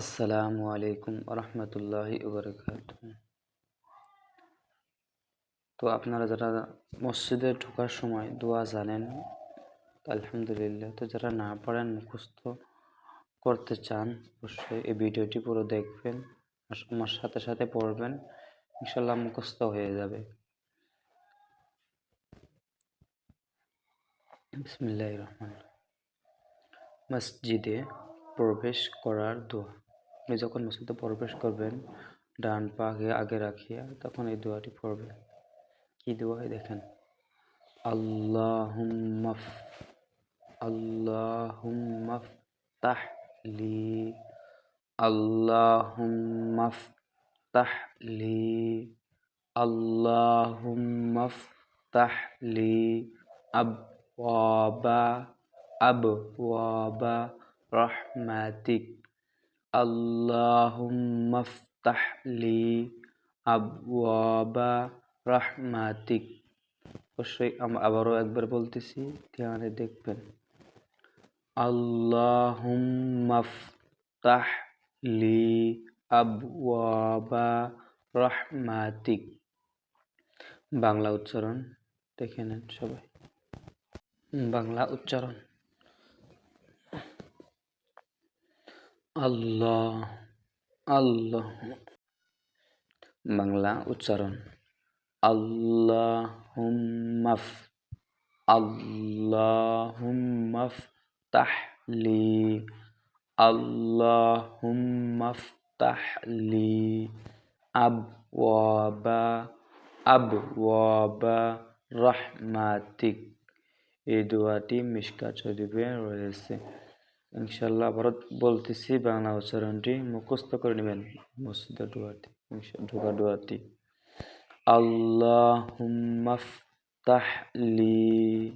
আসসালামু আলাইকুম রহমতুল্লাহি ওবরাকাত তো আপনারা যারা মসজিদে ঢোকার সময় দোয়া জানেন, আলহামদুলিল্লাহ, তো যারা না পারেন মুখস্থ করতে চান, অবশ্যই এই ভিডিওটি পুরো দেখবেন আমার সাথে সাথে পড়বেন ইনশাল্লাহ মুখস্থ হয়ে যাবে। বিসমিল্লাহ রহমান মসজিদে প্রবেশ করার দোয়া। আপনি যখন মসজিদে প্রবেশ করবেন, ডান পা আগে রাখিয়া তখন এই দোয়াটি পড়বেন। কি দোয়াই দেখেন? আল্লাহুম্মাফ আল্লাহুম্মাফ তাহলি আল্লাহুম্মাফ তাহলি আল্লাহুম্মাফ তাহলি আবওয়াবা আবওয়াবা রহমাতিক। আল্লাহুম্মা ফতাহ লি আবওয়াবা রাহমাতিক অবশ্যই আবারও একবার বলতেছি, ধ্যানে দেখবেন। আল্লাহুম্মা ফতাহ লি আবওয়াবা রাহমাতিক বাংলা উচ্চারণ দেখে নেন সবাই। বাংলা উচ্চারণ। আল্লাহ আল্লাহ বাংলা উচ্চারণ আল্লাহুম্মাফ আল্লাহুম্মাফ তাহলি আল্লাহুম্মাফ তাহলি আবওয়াবা আবওয়াবা রহমাতিক এই দোয়াটি মিশকা শরীফে রয়েছে ইনশাল্লাহ আবার বলতেছি, বাংলা উচ্চারণটি মুখস্থ করে নেবেন। মসজিদে দোয়াটি ঢোকা দোয়াটি আল্লাহুম্মাফতাহ লি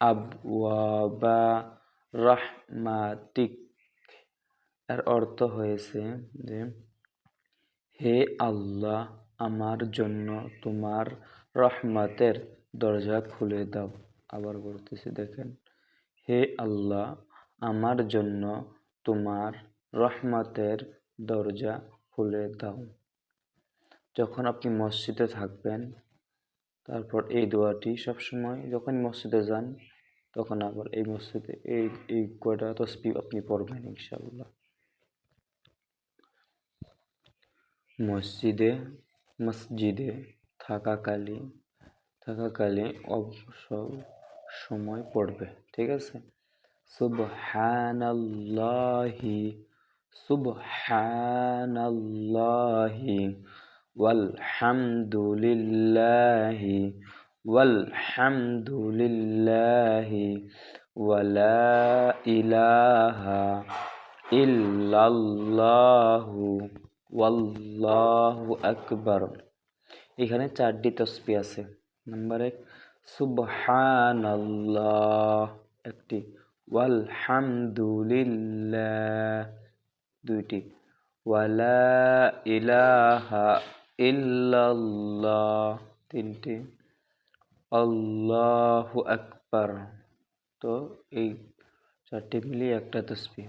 আবওয়াবা রাহমাতিক। এর অর্থ হয়েছে যে, হে আল্লাহ, আমার জন্য তোমার রহমতের দরজা খুলে দাও। আবার বলতেছি, দেখেন, হে আল্লাহ আমার জন্য তোমার রহমতের দরজা খুলে দাও। যখন আপনি মসজিদে থাকবেন, তারপর এই দোয়াটি সবসময় যখন মসজিদে যান, তখন আবার এই মসজিদে এই এই কয়টা তসবি আপনি পড়বেন ইনশাল্লাহ মসজিদে মসজিদে থাকাকালীন থাকাকালীন অবসর সময় পড়বে, ঠিক আছে? সুবহানাল্লাহি সুবহানাল্লাহি ওয়ালহামদুলিল্লাহি ওয়ালহামদুলিল্লাহি ওয়ালা ইলাহা ইল্লাল্লাহু ওয়াল্লাহু আকবার এখানে চারটি তসবি আছে। নাম্বার এক, সুবহানাল্লাহ, একটি ওয়ালহামদুলিল্লাহ। দুইটি। ওয়ালা ইলাহা ইল্লাল্লাহ। তিনটি। আল্লাহু আকবার। তো এই চারটি মিলিয়ে একটা তসবি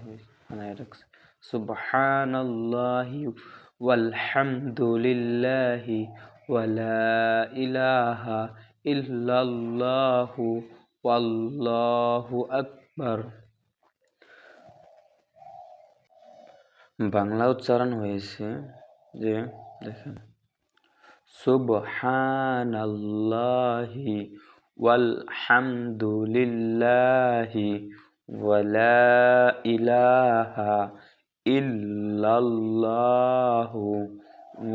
বানায় রাখছে। সুবহানাল্লাহি ওয়ালহামদুলিল্লাহি ওয়ালা ইলাহা ইল্লাল্লাহু ওয়াল্লাহু আকবার। বাংলা উচ্চারণ হয়েছে যে দেখেন সুবহানাল্লাহি ওয়ালহামদুলিল্লাহি ওয়ালা ইলাহা ইল্লাল্লাহু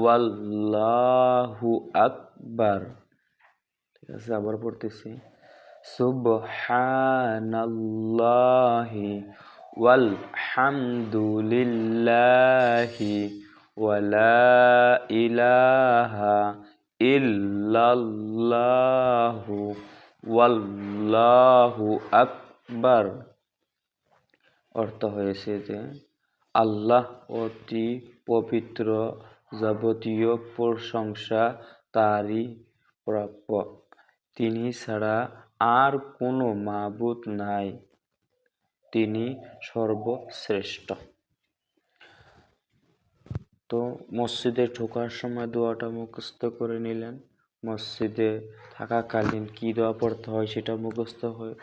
ওয়াল্লাহু আকবার ঠিক আছে, আবার পড়তেছি। সুবহানাল্লাহি ওয়ালহামদুলিল্লাহি ওয়ালা ইলাহা ইল্লাল্লাহু ওয়াল্লাহু আকবার। অর্থ হয়েছে যে আল্লাহ অতি পবিত্র যাবতীয় প্রশংসা তারই প্রাপ্য। তিনি ছাড়া আর কোনো মাবুদ নাই। তিনি সর্বশ্রেষ্ঠ। তো মসজিদে ঢোকার সময় দোয়াটা মুখস্থ করে নিলেন। মসজিদে থাকাকালীন কী দোয়া পড়তে হয় সেটা মুখস্থ হয়ে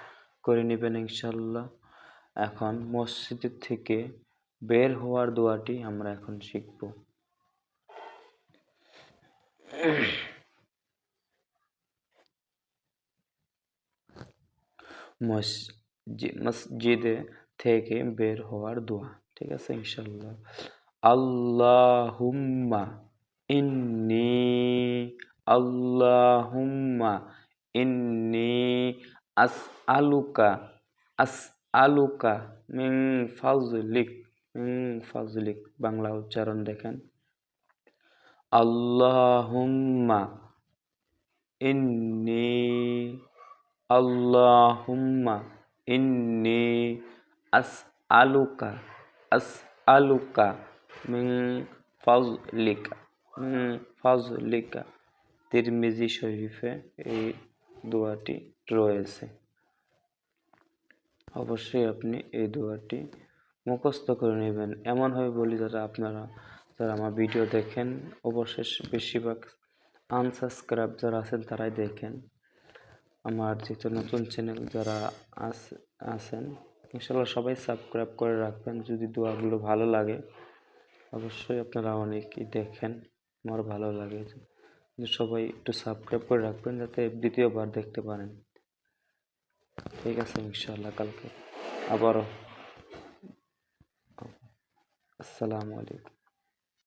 করে নেবেন ইনশাল্লাহ এখন মসজিদের থেকে বের হওয়ার দোয়াটি আমরা এখন শিখব। মসজিদে থেকে বের হওয়ার দোয়া, ঠিক আছে? ইনশাল্লাহ আল্লাহুম্মা ইন্নি আল্লাহুম্মা ইন্নি আসআলুকা আসআলুকা মিন ফাজলিক মিন ফাজলিক। বাংলা উচ্চারণ দেখেন। আল্লাহুম্মা ইন্নি আল্লাহুম্মা ইন্নি আসআলুকা আসআলুকা মিন ফাজলিকা মিন ফাজলিকা তিরমিজি শরীফে এই দোয়াটি রয়েছে। অবশ্যই আপনি এই দোয়াটি মুখস্থ করে নেবেন। এমনভাবে বলি যারা আপনারা যারা আমার ভিডিও দেখেন অবশ্যই বেশিরভাগ আনসাবস্ক্রাইব যারা আছেন তারাই দেখেন। আমার যেহেতু নতুন চ্যানেল যারা আছেন, ইনশাল্লাহ সবাই সাবস্ক্রাইব করে রাখবেন। যদি দোয়াগুলো ভালো লাগে, অবশ্যই আপনারা অনেকেই দেখেন, আমার ভালো লাগে। সবাই একটু সাবস্ক্রাইব করে রাখবেন, যাতে দ্বিতীয়বার দেখতে পারেন। ঠিক আছে, ইনশাল্লাহ কালকে আবারও। আসসালামু আলাইকুম।